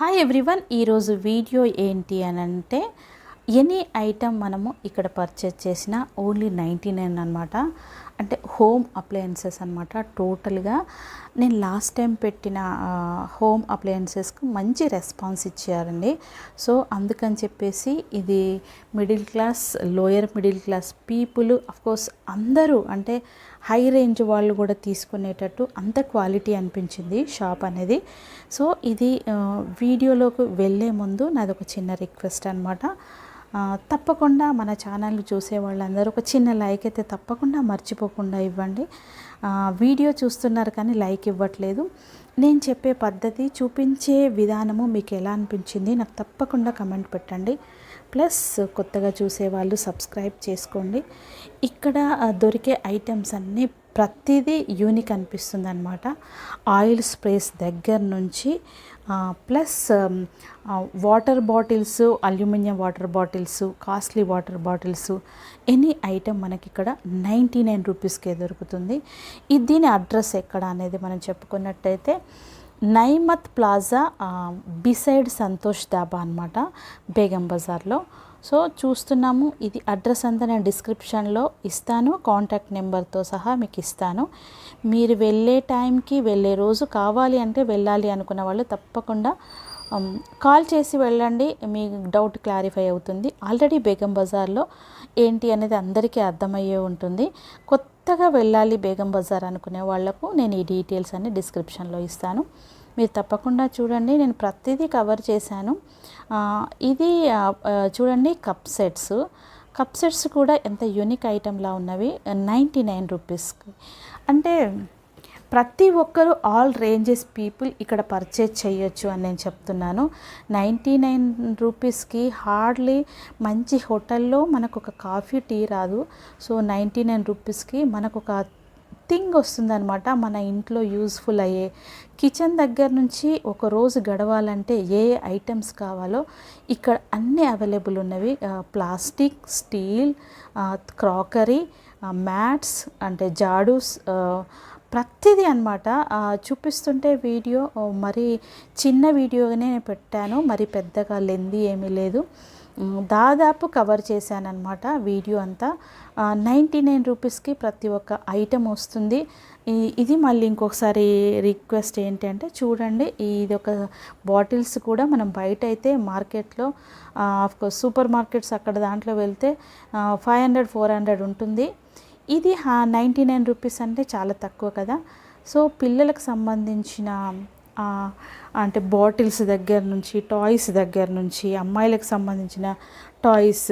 Hi everyone ఈరోజు video ఏంటి అని అంటే ఎనీ ఐటమ్ మనము ఇక్కడ పర్చేజ్ చేసిన ఓన్లీ నైంటీ నైన్ అనమాట అంటే హోమ్ అప్లయన్సెస్ అనమాట టోటల్గా. నేను లాస్ట్ టైం పెట్టిన హోమ్ అప్లయన్సెస్కి మంచి రెస్పాన్స్ ఇచ్చారండి. సో అందుకని చెప్పేసి ఇది middle class lower middle class people course అందరూ అంటే హై రేంజ్ వాళ్ళు కూడా తీసుకునేటట్టు అంత క్వాలిటీ అనిపించింది షాప్ అనేది. సో ఇది వీడియోలోకి వెళ్ళే ముందు నాది ఒక చిన్న రిక్వెస్ట్ అనమాట తప్పకుండా మన ఛానల్ చూసే వాళ్ళందరూ ఒక చిన్న లైక్ అయితే తప్పకుండా మర్చిపోకుండా ఇవ్వండి. వీడియో చూస్తున్నారు కానీ లైక్ ఇవ్వట్లేదు. నేను చెప్పే పద్ధతి చూపించే విధానము మీకు ఎలా అనిపించింది నాకు తప్పకుండా కమెంట్ పెట్టండి. ప్లస్ కొత్తగా చూసే వాళ్ళు సబ్స్క్రైబ్ చేసుకోండి. ఇక్కడ దొరికే ఐటమ్స్ అన్నీ ప్రతిదీ యూనిక్ అనిపిస్తుంది అనమాట ఆయిల్ స్ప్రేస్ దగ్గర నుంచి plus water bottles aluminium water bottles costly water bottles any item మనకి ఇక్కడ నైంటీ నైన్ రూపీస్కే దొరుకుతుంది. ఇది దీని అడ్రస్ ఎక్కడ అనేది మనం చెప్పుకున్నట్టయితే నైమత్ ప్లాజా బిసైడ్ సంతోష్ దాబా అనమాట బేగం బజార్లో. సో చూస్తున్నాము ఇది అడ్రస్ అంతా నేను డిస్క్రిప్షన్లో ఇస్తాను కాంటాక్ట్ నెంబర్తో సహా మీకు ఇస్తాను. మీరు వెళ్ళే టైంకి వెళ్ళే రోజు కావాలి అంటే వెళ్ళాలి అనుకున్న వాళ్ళు తప్పకుండా కాల్ చేసి వెళ్ళండి మీ డౌట్ క్లారిఫై అవుతుంది. ఆల్రెడీ బేగం బజార్లో ఏంటి అనేది అందరికీ అర్థమయ్యే ఉంటుంది. కొత్తగా వెళ్ళాలి బేగం బజార్ అనుకునే వాళ్ళకు నేను ఈ డీటెయిల్స్ అన్ని డిస్క్రిప్షన్లో ఇస్తాను. మీరు తప్పకుండా చూడండి. నేను ప్రతిదీ కవర్ చేశాను. ఇది చూడండి కప్ సెట్స్. కప్ సెట్స్ కూడా ఎంత యూనిక్ ఐటెంలా ఉన్నవి. నైంటీ నైన్ రూపీస్కి. అంటే ప్రతి ఒక్కరూ ఆల్ రేంజెస్ పీపుల్ ఇక్కడ పర్చేజ్ చేయొచ్చు అని నేను చెప్తున్నాను. నైంటీ నైన్ రూపీస్కి హార్డ్లీ మంచి హోటల్లో మనకు ఒక కాఫీ టీ రాదు. సో నైంటీ నైన్ రూపీస్కి మనకు ఒక థింగ్ వస్తుందన్నమాట మన ఇంట్లో యూజ్ఫుల్ అయ్యే. కిచెన్ దగ్గర నుంచి ఒక రోజు గడవాలంటే ఏ ఏ ఐటమ్స్ కావాలో ఇక్కడ అన్నీ అవైలబుల్ ఉన్నవి. ప్లాస్టిక్ స్టీల్ క్రాకరీ మ్యాట్స్ అంటే జాడూస్ ప్రతిదీ అనమాట చూపిస్తుంటే వీడియో మరి చిన్న వీడియోగానే నేను పెట్టాను. మరి పెద్దగా లెంది ఏమీ లేదు. దాదాపు కవర్ చేశానమాట వీడియో అంతా. నైంటీ నైన్ రూపీస్కి ప్రతి ఒక్క ఐటెం వస్తుంది. ఇది మళ్ళీ ఇంకొకసారి రిక్వెస్ట్ ఏంటంటే చూడండి ఇది ఒక బాటిల్స్ కూడా మనం బయట అయితే మార్కెట్లో ఆఫ్కోర్స్ సూపర్ మార్కెట్స్ అక్కడ దాంట్లో వెళ్తే ఫైవ్ హండ్రెడ్ ఫోర్ హండ్రెడ్ ఉంటుంది. ఇది నైంటీ నైన్ రూపీస్ అంటే చాలా తక్కువ కదా. సో పిల్లలకు సంబంధించిన అంటే బాటిల్స్ దగ్గర నుంచి టాయ్స్ దగ్గర నుంచి అమ్మాయిలకు సంబంధించిన టాయ్స్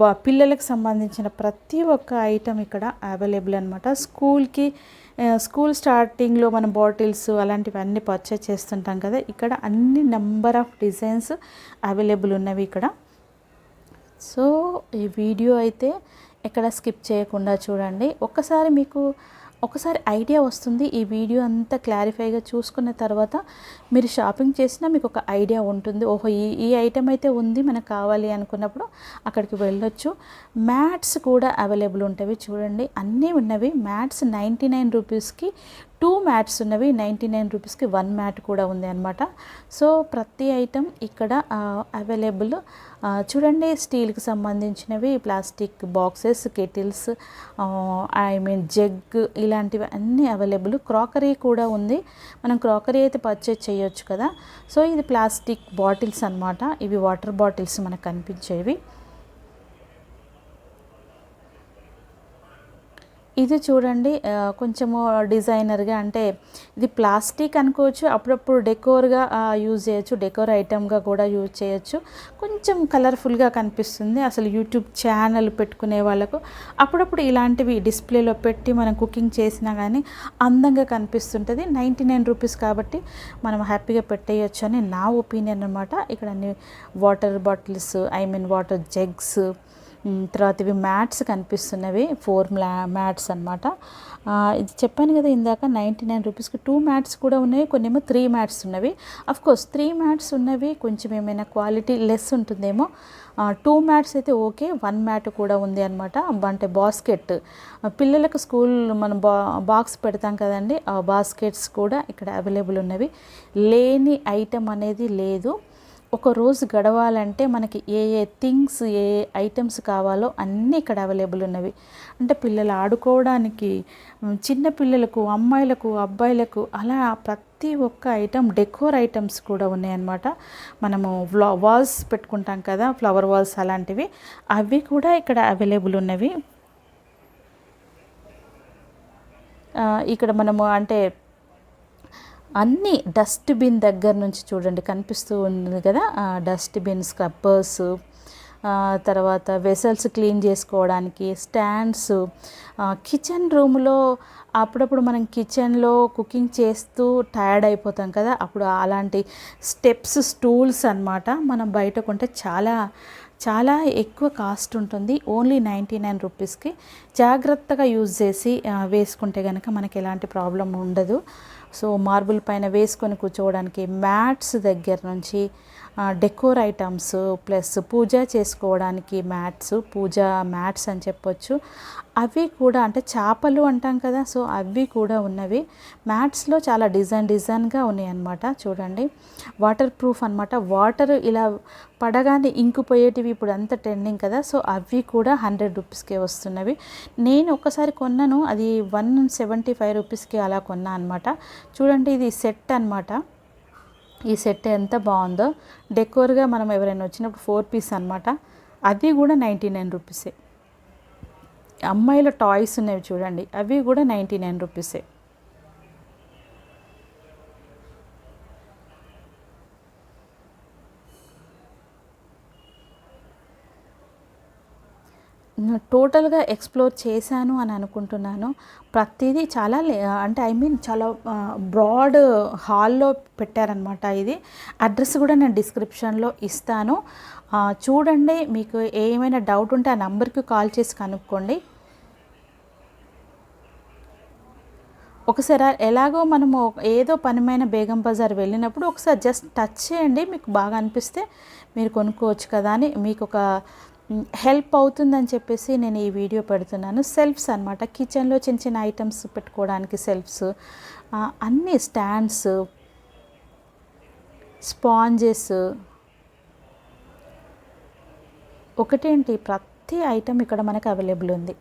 బా పిల్లలకు సంబంధించిన ప్రతి ఒక్క ఐటమ్ ఇక్కడ అవైలబుల్ అనమాట స్కూల్కి స్కూల్ స్టార్టింగ్లో మన బాటిల్స్ అలాంటివన్నీ పర్చేస్ చేస్తుంటాం కదా ఇక్కడ అన్ని నెంబర్ ఆఫ్ డిజైన్స్ అవైలబుల్ ఉన్నవి ఇక్కడ. సో ఈ వీడియో అయితే ఎక్కడ స్కిప్ చేయకుండా చూడండి. ఒక్కసారి మీకు ఒకసారి ఐడియా వస్తుంది. ఈ వీడియో అంతా క్లారిఫైగా చూసుకున్న తర్వాత మీరు షాపింగ్ చేసినా మీకు ఒక ఐడియా ఉంటుంది. ఓహో ఈ ఈ ఐటెం అయితే ఉంది మనకు కావాలి అనుకున్నప్పుడు అక్కడికి వెళ్ళొచ్చు. మ్యాట్స్ కూడా అవైలబుల్ ఉంటాయి. చూడండి అన్నీ ఉన్నవి. మ్యాట్స్ నైంటీ నైన్ రూపీస్కి టూ మ్యాట్స్ ఉన్నవి నైంటీ నైన్ రూపీస్కి వన్ మ్యాట్ కూడా ఉంది అనమాట సో ప్రతి ఐటెం ఇక్కడ అవైలబుల్. చూడండి స్టీల్కి సంబంధించినవి plastic boxes kettles I mean jug ఇలాంటివి అన్నీ అవైలబుల్. క్రాకరీ కూడా ఉంది. మనం క్రాకరీ అయితే పర్చేజ్ చేయొచ్చు కదా. సో ఇది ప్లాస్టిక్ బాటిల్స్ అన్నమాట. ఇవి వాటర్ బాటిల్స్ మనకు కనిపించేవి. ఇది చూడండి కొంచెము డిజైనర్గా అంటే ఇది ప్లాస్టిక్ అనుకోవచ్చు అప్పుడప్పుడు డెకోర్గా యూజ్ చేయొచ్చు డెకోర్ ఐటమ్గా కూడా యూజ్ చేయొచ్చు. కొంచెం కలర్ఫుల్గా కనిపిస్తుంది అసలు యూట్యూబ్ ఛానల్ పెట్టుకునే వాళ్ళకు. అప్పుడప్పుడు ఇలాంటివి డిస్ప్లేలో పెట్టి మనం కుకింగ్ చేసినా కానీ అందంగా కనిపిస్తుంటుంది. నైంటీ నైన్ రూపీస్ కాబట్టి మనం హ్యాపీగా పెట్టేయచ్చు అని నా ఒపీనియన్ అనమాట ఇక్కడ అన్ని water bottles I mean water jugs తర్వాత ఇవి మ్యాట్స్ కనిపిస్తున్నవి ఫోర్ మ్లా మ్యాట్స్ అనమాట ఇది చెప్పాను కదా ఇందాక నైంటీ నైన్ రూపీస్కి టూ మ్యాట్స్ కూడా ఉన్నాయి కొన్ని ఏమో త్రీ మ్యాట్స్ ఉన్నవి. అఫ్ కోర్స్ త్రీ మ్యాట్స్ ఉన్నవి కొంచెం ఏమైనా క్వాలిటీ లెస్ ఉంటుందేమో. టూ మ్యాట్స్ అయితే ఓకే వన్ మ్యాట్ కూడా ఉంది అనమాట అంటే బాస్కెట్. పిల్లలకు స్కూల్ మనం బా బాక్స్ పెడతాం కదండి ఆ బాస్కెట్స్ కూడా ఇక్కడ అవైలబుల్ ఉన్నవి. లేని ఐటమ్ అనేది లేదు. ఒక రోజు గడవాలంటే మనకి ఏ ఏ థింగ్స్ ఏ ఏ ఐటమ్స్ కావాలో అన్నీ ఇక్కడ అవైలబుల్ ఉన్నవి. అంటే పిల్లలు ఆడుకోవడానికి చిన్న పిల్లలకు అమ్మాయిలకు అబ్బాయిలకు అలా ప్రతి ఒక్క ఐటమ్ డెకోర్ ఐటమ్స్ కూడా ఉన్నాయన్నమాట. మనము వ్లా వాల్స్ పెట్టుకుంటాం కదా ఫ్లవర్ వాల్స్ అలాంటివి. అవి కూడా ఇక్కడ అవైలబుల్ ఉన్నవి. ఇక్కడ మనము అంటే అన్నీ డస్ట్బిన్ దగ్గర నుంచి చూడండి కనిపిస్తూ ఉంది కదా డస్ట్బిన్ స్క్రబ్బర్స్ తర్వాత వెసల్స్ క్లీన్ చేసుకోవడానికి స్టాండ్స్ కిచెన్ రూమ్లో అప్పుడప్పుడు మనం కిచెన్లో కుకింగ్ చేస్తూ టయర్డ్ అయిపోతాం కదా అప్పుడు అలాంటి స్టెప్స్ స్టూల్స్ అన్నమాట మనం బయట కొంటే చాలా చాలా ఎక్కువ కాస్ట్ ఉంటుంది. ఓన్లీ నైంటీ నైన్ రూపీస్కి జాగ్రత్తగా యూజ్ చేసి వేసుకుంటే కనుక మనకి ఎలాంటి ప్రాబ్లం ఉండదు. సో మార్బుల్ పైన వేసుకొని కూర్చోవడానికి మ్యాట్స్ దగ్గర నుంచి డెకోర్ ఐటమ్స్ ప్లస్ పూజ చేసుకోవడానికి మ్యాట్స్ పూజ మ్యాట్స్ అని చెప్పొచ్చు. అవి కూడా అంటే చేపలు అంటాం కదా సో అవి కూడా ఉన్నవి. మ్యాట్స్లో చాలా డిజైన్ డిజైన్గా ఉన్నాయి చూడండి. వాటర్ ప్రూఫ్ అనమాట వాటర్ ఇలా పడగానే ఇంకిపోయేటివి ఇప్పుడు అంత ట్రెండింగ్ కదా సో అవి కూడా హండ్రెడ్ రూపీస్కే వస్తున్నవి. నేను ఒక్కసారి కొన్నాను అది వన్ సెవెంటీ ఫైవ్ రూపీస్కి అలా కొన్నా అనమాట చూడండి ఇది సెట్ అన్నమాట. ఈ సెట్ ఎంత బాగుందో. డెకోర్గా మనం ఎవరైనా వచ్చినప్పుడు ఫోర్ పీస్ అనమాట అది కూడా నైంటీ నైన్ రూపీసే అమ్మాయిల టాయ్స్ ఉన్నవి చూడండి అవి కూడా నైంటీ నైన్ రూపీసే టోటల్గా ఎక్స్ప్లోర్ చేశాను అని అనుకుంటున్నాను. ప్రతిదీ చాలా లే- అంటే ఐ మీన్ చాలా బ్రాడ్ హాల్లో పెట్టారనమాట ఇది. అడ్రస్ కూడా నేను డిస్క్రిప్షన్లో ఇస్తాను. చూడండి మీకు ఏమైనా డౌట్ ఉంటే ఆ నంబర్కి కాల్ చేసి కనుక్కోండి. ఒకసారి ఎలాగో మనము ఏదో పనిమైన బేగం బజార్ వెళ్ళినప్పుడు ఒకసారి జస్ట్ టచ్ చేయండి మీకు బాగా అనిపిస్తే మీరు కొనుక్కోవచ్చు కదా అని. మీకు ఒక హెల్ప్ అవుతుందని చెప్పేసి నేను ఈ వీడియో పెడుతున్నాను. సెల్ఫ్స్ అనమాట కిచెన్లో చిన్న చిన్న ఐటమ్స్ పెట్టుకోవడానికి సెల్ఫ్స్ అన్ని స్టాండ్స్ స్పాంజెస్. ఒకటేంటి? ప్రతి ఐటమ్ ఇక్కడ మనకు అవైలబుల్ ఉంది.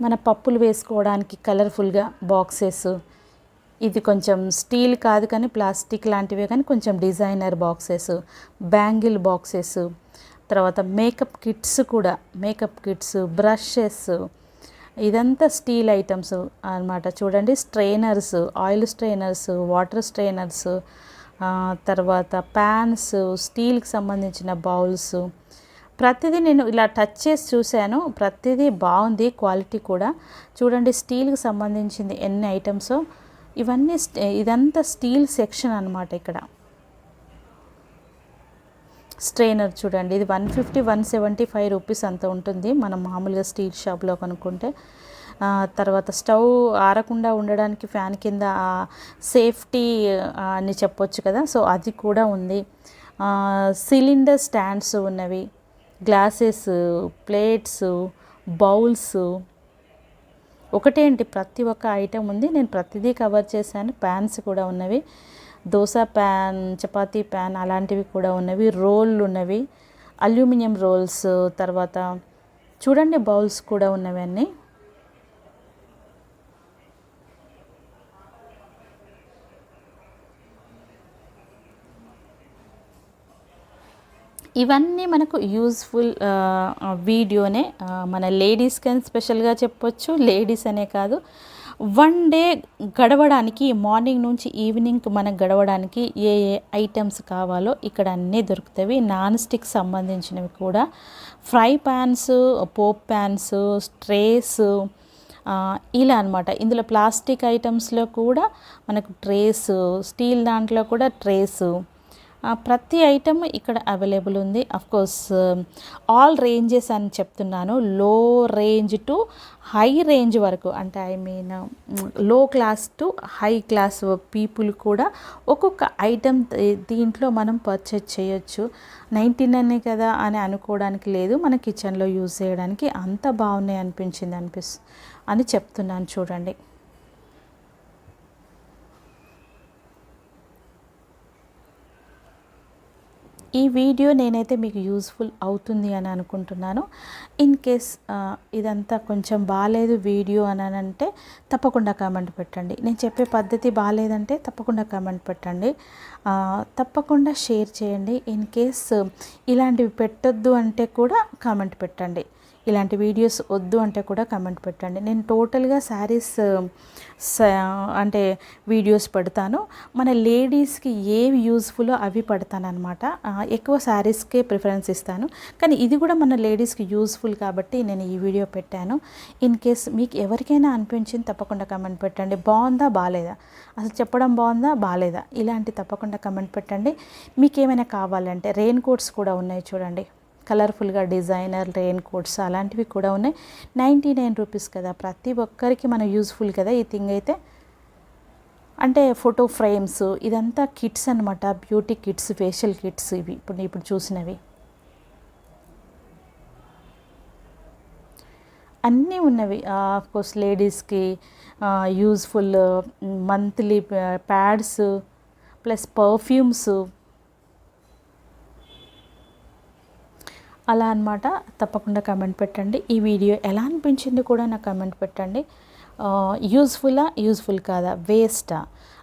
మన పప్పులు వేసుకోవడానికి కలర్ఫుల్గా బాక్సెస్ ఇది కొంచెం స్టీల్ కాదు కానీ ప్లాస్టిక్ లాంటివే కానీ కొంచెం డిజైనర్ బాక్సెస్ బ్యాంగిల్ బాక్సెస్ తర్వాత మేకప్ కిట్స్ కూడా మేకప్ కిట్స్ బ్రషెస్ ఇదంతా స్టీల్ ఐటమ్స్ అన్నమాట. చూడండి strainers oil strainers water strainers తర్వాత ప్యాన్స్ స్టీల్కి సంబంధించిన బౌల్స్. ప్రతిదీ నేను ఇలా టచ్ చేసి చూశాను. ప్రతిదీ బాగుంది క్వాలిటీ కూడా. చూడండి స్టీల్కి సంబంధించింది ఎన్ని ఐటమ్స్. ఇవన్నీ ఇదంతా స్టీల్ సెక్షన్ అన్నమాట ఇక్కడ. స్ట్రైనర్ చూడండి ఇది one fifty one seventy five rupees అంత ఉంటుంది. మనం మామూలుగా స్టీల్ షాప్లో కొనుక్కుంటే. తర్వాత స్టవ్ ఆరకుండా ఉండడానికి ఫ్యాన్ కింద సేఫ్టీ అని చెప్పొచ్చు కదా. సో అది కూడా ఉంది. సిలిండర్ స్టాండ్స్ ఉన్నవి. గ్లాసెస్ ప్లేట్స్ బౌల్స్ ఒకటేంటి ప్రతి ఒక్క ఐటెం ఉంది. నేను ప్రతిదీ కవర్ చేశాను. ప్యాన్స్ కూడా ఉన్నవి. దోశ ప్యాన్ చపాతీ ప్యాన్ అలాంటివి కూడా ఉన్నవి. రోళ్ళు ఉన్నవి. అల్యూమినియం రోల్స్ తర్వాత చూడండి బౌల్స్ కూడా ఉన్నవి ఇవన్నీ మనకు యూజ్ఫుల్ వీడియోనే మన లేడీస్కి అని స్పెషల్గా చెప్పొచ్చు. లేడీస్ అనే కాదు. వన్ డే గడవడానికి మార్నింగ్ నుంచి ఈవినింగ్ మనకు గడవడానికి ఏ ఏ ఐటమ్స్ కావాలో ఇక్కడ అన్నీ దొరుకుతాయి నాన్ స్టిక్ సంబంధించినవి కూడా. ఫ్రై ప్యాన్స్ పోప్ ప్యాన్స్ స్ట్రేస్ ఇలా అనమాట ఇందులో ప్లాస్టిక్ ఐటమ్స్లో కూడా మనకు ట్రేస్ స్టీల్ దాంట్లో కూడా ట్రేసు ప్రతి ఐటమ్ ఇక్కడ అవైలబుల్ ఉంది. కోర్స్ ఆల్ రేంజెస్ అని చెప్తున్నాను. లో రేంజ్ టు హై రేంజ్ వరకు. అంటే I మీన్లో class to high class people కూడా ఒక్కొక్క ఐటమ్ దీంట్లో మనం పర్చేజ్ చేయొచ్చు. నైంటీ అనే కదా అని అనుకోవడానికి లేదు. మన కిచెన్లో యూజ్ చేయడానికి అంత బాగున్నాయి అనిపించింది అనిపిస్తుంది అని చెప్తున్నాను చూడండి. ఈ వీడియో నేనైతే మీకు యూస్ఫుల్ అవుతుంది అని అనుకుంటున్నాను. ఇన్ కేస్ ఇదంతా కొంచెం బాగాలేదు వీడియో అని అంటే తప్పకుండా కామెంట్ పెట్టండి. నేను చెప్పే పద్ధతి బాగాలేదంటే తప్పకుండా కామెంట్ పెట్టండి. తప్పకుండా షేర్ చేయండి. ఇన్ కేస్ ఇలాంటివి పెట్టొద్దు అంటే కూడా కామెంట్ పెట్టండి. ఇలాంటి వీడియోస్ వద్దు అంటే కూడా కమెంట్ పెట్టండి. నేను టోటల్గా శారీస్ um, అంటే వీడియోస్ పెడతాను. మన లేడీస్కి ఏవి యూజ్ఫుల్లో అవి అనమాట ఎక్కువ శారీస్కే ప్రిఫరెన్స్ ఇస్తాను. కానీ ఇది కూడా మన లేడీస్కి యూస్ఫుల్ కాబట్టి నేను ఈ వీడియో పెట్టాను. ఇన్ కేస్ మీకు ఎవరికైనా అనిపించింది తప్పకుండా కమెంట్ పెట్టండి. బాగుందా బాగాలేదా అసలు చెప్పడం బాగుందా బాగాలేదా ఇలాంటి తప్పకుండా కమెంట్ పెట్టండి. మీకు ఏమైనా కావాలంటే రెయిన్ కోట్స్ కూడా ఉన్నాయి చూడండి. కలర్ఫుల్గా డిజైనర్ రెయిన్ కోట్స్ అలాంటివి కూడా ఉన్నాయి. నైంటీ నైన్ రూపీస్ కదా ప్రతి ఒక్కరికి మనం యూజ్ఫుల్ కదా ఈ థింగ్ అయితే? అంటే ఫోటో ఫ్రేమ్స్ ఇదంతా కిట్స్ అనమాట బ్యూటీ కిట్స్ ఫేషియల్ కిట్స్ ఇవి ఇప్పుడు ఇప్పుడు చూసినవి. అన్నీ ఉన్నవి. కోర్స్ లేడీస్కి useful monthly pads plus perfumes అలా అనమాట తప్పకుండా కమెంట్ పెట్టండి. ఈ వీడియో ఎలా అనిపించింది కూడా నాకు కమెంట్ పెట్టండి. యూజ్ఫుల్లా యూజ్ఫుల్ కాదా? వేస్టా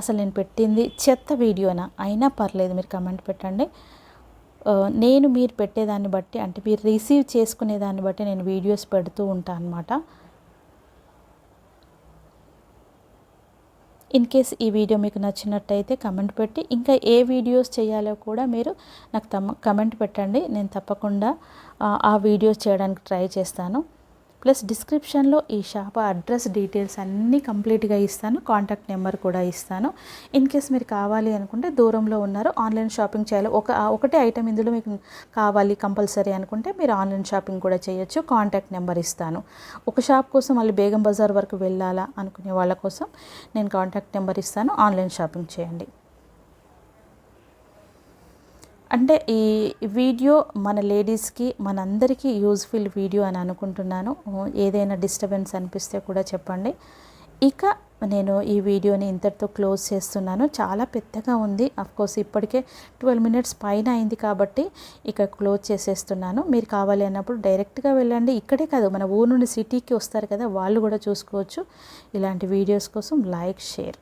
అసలు నేను పెట్టింది చెత్త వీడియోనా? అయినా పర్లేదు మీరు కమెంట్ పెట్టండి. నేను మీరు పెట్టేదాన్ని బట్టి అంటే మీరు రిసీవ్ చేసుకునే దాన్ని బట్టి నేను వీడియోస్ పెడుతూ ఉంటాను అనమాట ఇన్ కేస్ ఈ వీడియో మీకు నచ్చినట్టయితే కమెంట్ పెట్టి ఇంకా ఏ వీడియోస్ చేయాలో కూడా మీరు నాకు తమ కమెంట్ పెట్టండి. నేను తప్పకుండా ఆ వీడియోస్ చేయడానికి ట్రై చేస్తాను. ప్లస్ డిస్క్రిప్షన్లో ఈ షాప్ అడ్రస్ డీటెయిల్స్ అన్నీ కంప్లీట్గా ఇస్తాను కాంటాక్ట్ నెంబర్ కూడా ఇస్తాను. ఇన్ కేస్ మీరు కావాలి అనుకుంటే దూరంలో ఉన్నారు ఆన్లైన్ షాపింగ్ చేయాలి. ఒక ఒకటే ఐటెం ఇందులో మీకు కావాలి కంపల్సరీ అనుకుంటే మీరు ఆన్లైన్ షాపింగ్ కూడా చేయొచ్చు కాంటాక్ట్ నెంబర్ ఇస్తాను. ఒక షాప్ కోసం మళ్ళీ బేగం బజార్ వరకు వెళ్ళాలా అనుకునే వాళ్ళ కోసం నేను కాంటాక్ట్ నెంబర్ ఇస్తాను ఆన్లైన్ షాపింగ్ చేయండి. అంటే ఈ వీడియో మన లేడీస్కి మనందరికీ యూజ్ఫుల్ వీడియో అని అనుకుంటున్నాను. ఏదైనా డిస్టర్బెన్స్ అనిపిస్తే కూడా చెప్పండి. ఇక నేను ఈ వీడియోని ఇంతటితో క్లోజ్ చేస్తున్నాను. చాలా పెద్దగా ఉంది. కోర్స్ ఇప్పటికే ట్వెల్వ్ మినిట్స్ పైన అయింది కాబట్టి ఇక క్లోజ్ చేసేస్తున్నాను. మీరు కావాలి అన్నప్పుడు డైరెక్ట్గా వెళ్ళండి. ఇక్కడే కాదు మన ఊరు నుండి సిటీకి వస్తారు కదా వాళ్ళు కూడా చూసుకోవచ్చు. ఇలాంటి వీడియోస్ కోసం లైక్ షేర్.